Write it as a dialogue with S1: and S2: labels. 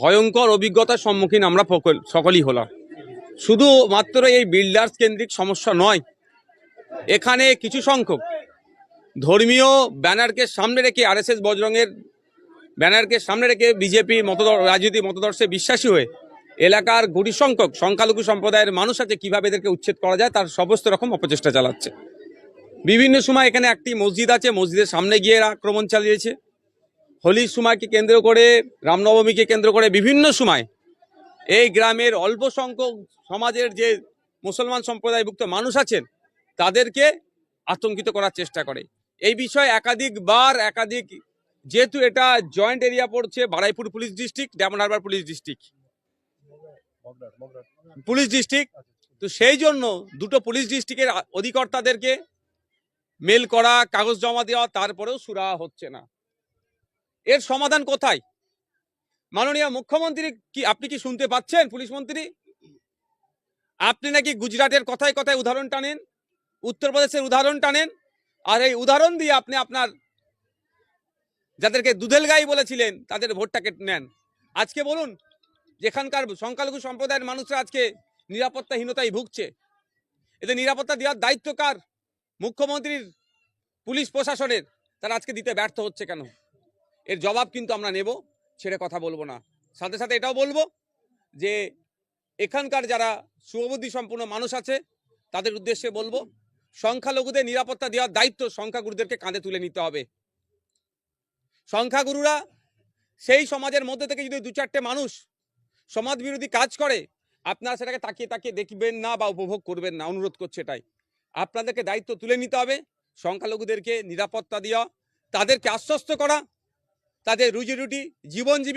S1: ভয়ঙ্কর অভিজ্ঞতার সম্মুখীন আমরা সকলেই হলাম। শুধু মাত্র এই বিল্ডার্স কেন্দ্রিক সমস্যা নয়, এখানে কিছু সংখ্যক ধর্মীয় ব্যানারকে সামনে রেখে আরএসএস বজরঙের ব্যানারকে সামনে রেখে বিজেপি মতদর রাজনীতি মতদর্শে বিশ্বাসী হয়ে এলাকার গুটি সংখ্যক সংখ্যালঘু সম্প্রদায়ের মানুষ আছে, কীভাবে এদেরকে উচ্ছেদ করা যায়, তার সমস্ত রকম অপচেষ্টা চালাচ্ছে। বিভিন্ন সময় এখানে একটি মসজিদ আছে, মসজিদের সামনে গিয়ে আক্রমণ চালিয়েছে। হোলির সময়কে কেন্দ্র করে, রামনবমীকে কেন্দ্র করে বিভিন্ন সময় এই গ্রামের অল্প সংখ্যক সমাজের যে মুসলমান সম্প্রদায়ভুক্ত মানুষ আছেন, তাদেরকে আতঙ্কিত করার চেষ্টা করে। এই বিষয়ে একাধিকবার, একাধিক যেহেতু এটা জয়েন্ট এরিয়া পড়ছে, Baruipur police district Diamond Harbour police district. Police district, তো সেই জন্য দুটো পুলিশ ডিস্ট্রিক্টের অধিকর্তাদেরকে মেল করা, কাগজ জমা দেওয়া, তারপরেও সুরা হচ্ছে না। এর সমাধান কোথায়? মাননীয় মুখ্যমন্ত্রী কি, আপনি কি শুনতে পাচ্ছেন পুলিশ মন্ত্রী? আপনি নাকি গুজরাটের কথায় কথায় উদাহরণ টানেন, উত্তরপ্রদেশের উদাহরণ টানেন, আর এই উদাহরণ দিয়ে আপনি আপনার যাদেরকে দুধেল গাই বলেছিলেন, তাদের ভোটটাকে নেন। আজকে বলুন, যেখানকার সংখ্যালঘু সম্প্রদায়ের মানুষরা আজকে নিরাপত্তাহীনতায় ভুগছে, এদের নিরাপত্তা দেওয়ার দায়িত্ব কার? মুখ্যমন্ত্রীর, পুলিশ প্রশাসনের, তারা আজকে দিতে ব্যর্থ হচ্ছে কেন? এর জবাব কিন্তু আমরা নেব, ছেড়ে কথা বলব না। সাথে সাথে এটাও বলব যে, এখানকার যারা শুভবুদ্ধি সম্পূর্ণ মানুষ আছে, তাদের উদ্দেশ্যে বলব, সংখ্যালঘুদের নিরাপত্তা দেওয়ার দায়িত্ব সংখ্যাগুরুদেরকে কাঁধে তুলে নিতে হবে। সংখ্যাগুরুরা সেই সমাজের মধ্যে থেকে যদি দু চারটে মানুষ সমাজ বিরোধী কাজ করে, আপনারা সেটাকে তাকিয়ে তাকিয়ে দেখবেন না বা উপভোগ করবেন না, অনুরোধ করছে এটাই। আপনাদেরকে দায়িত্ব তুলে নিতে হবে, সংখ্যালঘুদেরকে নিরাপত্তা দেওয়া, তাদেরকে আশ্বস্ত করা তাদের রুজি রুটি জীবন